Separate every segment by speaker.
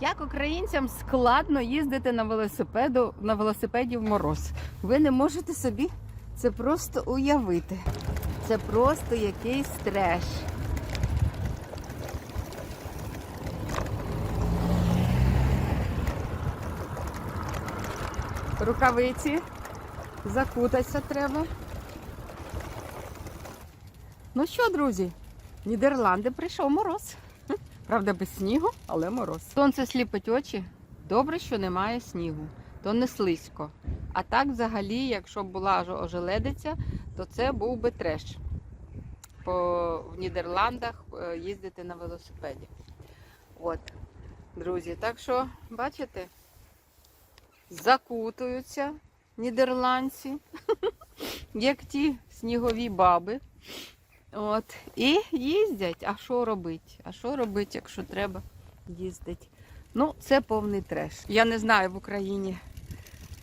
Speaker 1: Як українцям складно їздити на велосипеду на велосипеді в мороз. Ви не можете собі це просто уявити. Це просто якийсь треш. Рукавиці. Закутатися треба. Ну що, друзі, Нідерланди прийшов мороз. Правда, без снігу, але мороз. Сонце сліпить очі. Добре, що немає снігу, то не слизько. А так, взагалі, якщо б була ожеледиця, то це був би треш. По в Нідерландах е, їздити на велосипеді. От, друзі, так що, бачите, закутуються нідерландці, як ті снігові баби. От. І їздять. А що робить? А що робить, якщо треба їздити? Ну, це повний треш. Я не знаю в Україні.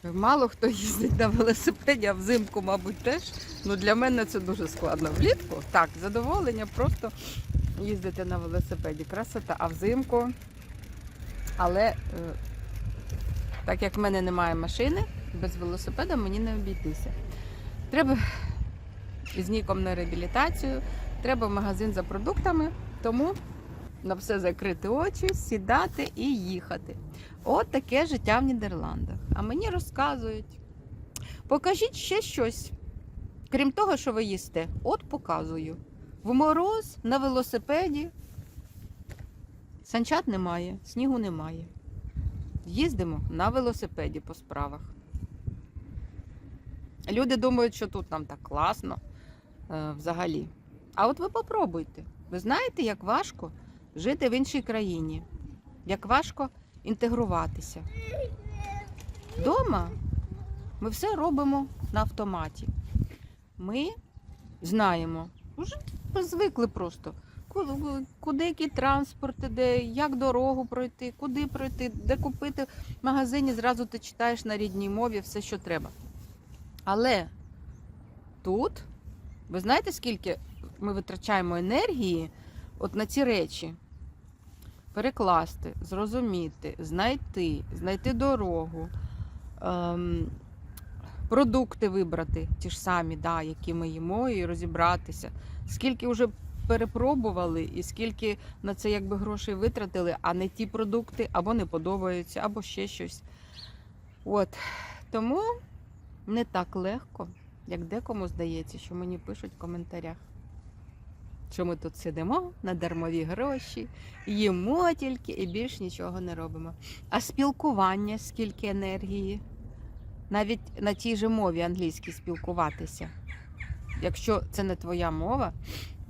Speaker 1: Мало хто їздить на велосипеді, а взимку, мабуть, теж. Ну для мене це дуже складно. Влітку так, задоволення просто їздити на велосипеді. Красота, а взимку. Але е, так як в мене немає машини, без велосипеда мені не обійтися. Треба із ніком на реабілітацію, треба магазин за продуктами, тому на все закрити очі, сідати і їхати. От таке життя в Нідерландах. А мені розказують: покажіть ще щось, крім того, що ви їсте. От показую. В мороз на велосипеді. Санчат немає, снігу немає. Їздимо на велосипеді по справах. Люди думають, що тут нам так класно взагалі. А от ви попробуйте. Ви знаєте, як важко жити в іншій країні, як важко інтегруватися. Дома ми все робимо на автоматі. Ми знаємо, вже звикли просто. Куди який транспорт іде, як дорогу пройти, куди пройти, де купити в магазині, зразу ти читаєш на рідній мові все, що треба. Але тут, ви знаєте, скільки ми витрачаємо енергії от на ці речі? Перекласти, зрозуміти, знайти, знайти дорогу, ем, продукти вибрати, ті ж самі, да, які ми їмо, і розібратися. Скільки вже перепробували, і скільки на це якби грошей витратили, а не ті продукти, або не подобаються, або ще щось. От. Тому не так легко, як декому здається, що мені пишуть в коментарях. Що ми тут сидимо на дармові гроші, їмо тільки і більш нічого не робимо. А спілкування скільки енергії, навіть на тій же мові англійській спілкуватися. Якщо це не твоя мова,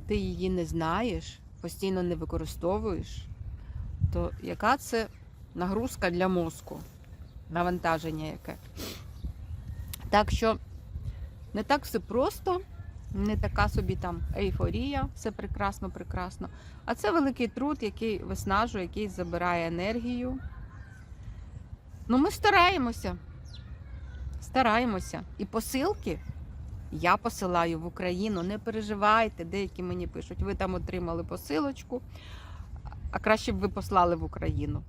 Speaker 1: ти її не знаєш, постійно не використовуєш, то яка це нагрузка для мозку, навантаження яке? Так що не так все просто, не така собі там ейфорія, все прекрасно, прекрасно. А це великий труд, який виснажує, який забирає енергію. Ну, ми стараємося. Стараємося. І посилки я посилаю в Україну. Не переживайте, деякі мені пишуть, ви там отримали посилочку, а краще б ви послали в Україну.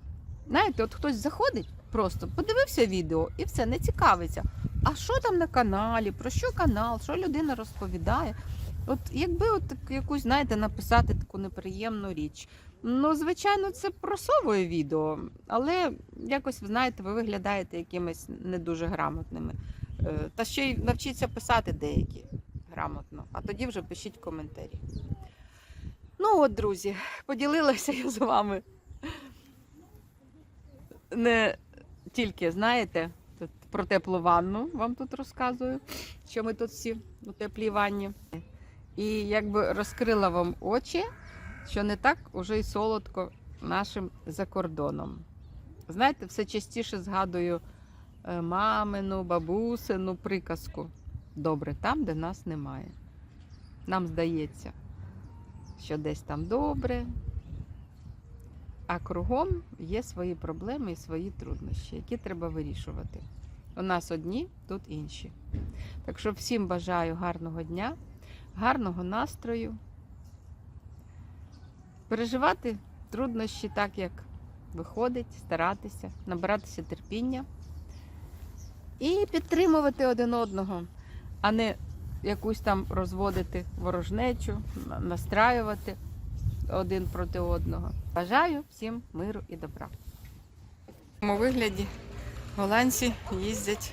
Speaker 1: Знаєте, от хтось заходить, просто подивився відео і все, не цікавиться. А що там на каналі? Про що канал? Що людина розповідає? От якби от якусь, знаєте, написати таку неприємну річ. Ну, звичайно, це просовує відео, але якось, ви знаєте, ви виглядаєте якимись не дуже грамотними. Е, Та ще й навчіться писати деякі грамотно, а тоді вже пишіть коментарі. Ну от, друзі, поділилася я з вами. Не тільки, знаєте, про теплу ванну вам тут розказую, що ми тут всі у теплій ванні. І якби розкрила вам очі, що не так уже й солодко нашим закордоном. Знаєте, все частіше згадую е, мамину, бабусину приказку. Добре там, де нас немає. Нам здається, що десь там добре, а кругом є свої проблеми і свої труднощі, які треба вирішувати. У нас одні, тут інші. Так що всім бажаю гарного дня, гарного настрою. Переживати труднощі так, як виходить, старатися, набиратися терпіння і підтримувати один одного, а не якусь там розводити ворожнечу, настраювати один проти одного. Бажаю всім миру і добра. Цьому вигляді голландці їздять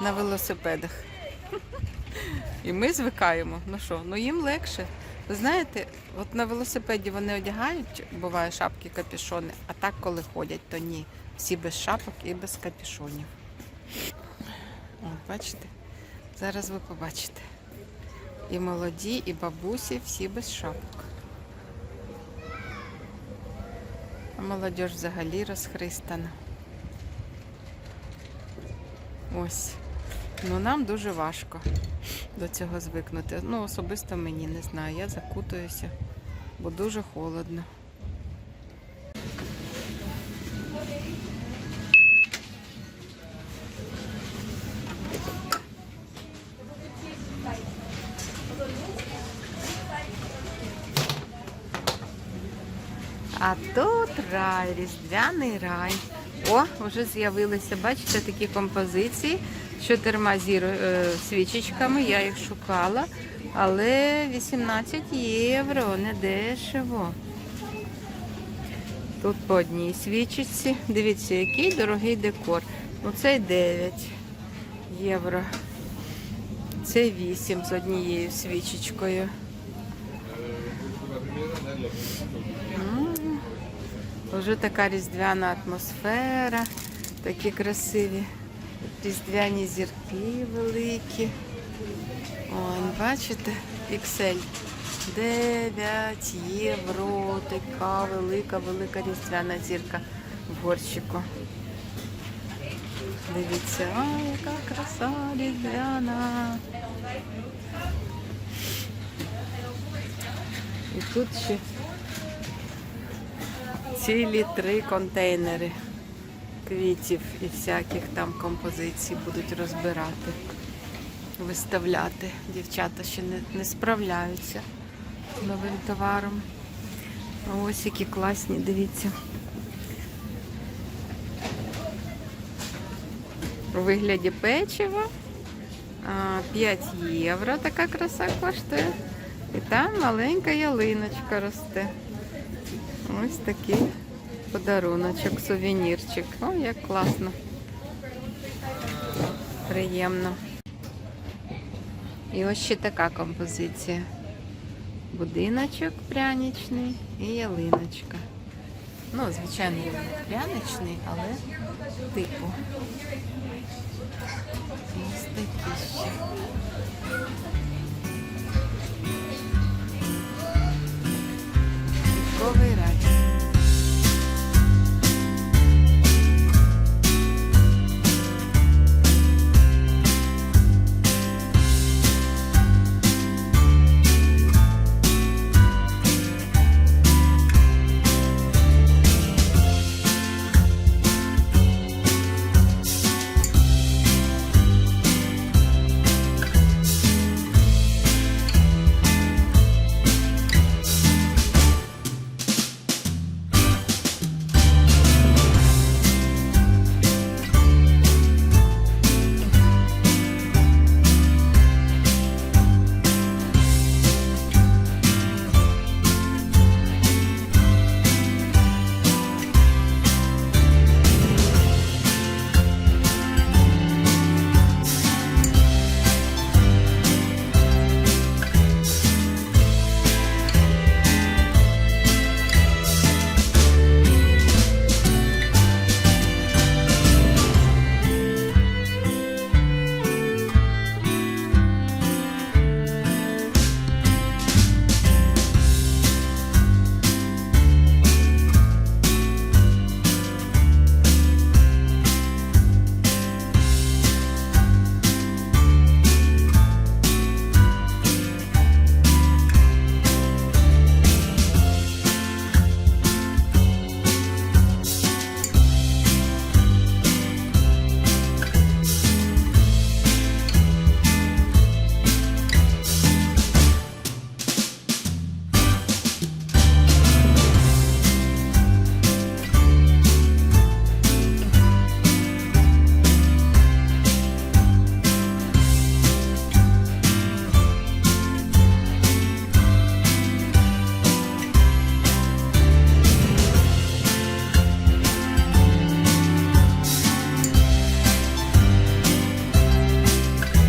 Speaker 1: на велосипедах. І ми звикаємо. Ну що, ну їм легше. Ви знаєте, от на велосипеді вони одягають, буває шапки, капюшони, а так, коли ходять, то ні. Всі без шапок і без капюшонів. От, бачите? Зараз ви побачите. І молоді, і бабусі, всі без шапок. А молодь взагалі розхристана. Ось. Ну нам дуже важко до цього звикнути. Ну, особисто мені не знаю. Я закутуюся, бо дуже холодно. А тут рай, різдвяний рай. О, вже з'явилися, бачите, такі композиції з чотирма зір е, свічечками. Я їх шукала, але 18 євро, не дешево. Тут по одній свічечці. Дивіться, який дорогий декор. Оцей 9 євро. Це 8 з однією свічечкою. Вже така різдвяна атмосфера, такі красиві різдвяні зірки великі. Ой, бачите, піксель 9 євро. Така велика, велика різдвяна зірка в горщику. Дивіться, а яка краса різдвяна. І тут ще цілі три контейнери квітів і всяких там композицій будуть розбирати, виставляти. Дівчата ще не, не справляються новим товаром. Ось які класні, дивіться. У вигляді печива. 5 євро така краса коштує. І там маленька ялиночка росте. Ось такий подаруночок, сувенірчик. О, як класно. Приємно. І ось ще така композиція. Будиночок пряничний і ялиночка. Ну, звичайно, пряничний, але типу.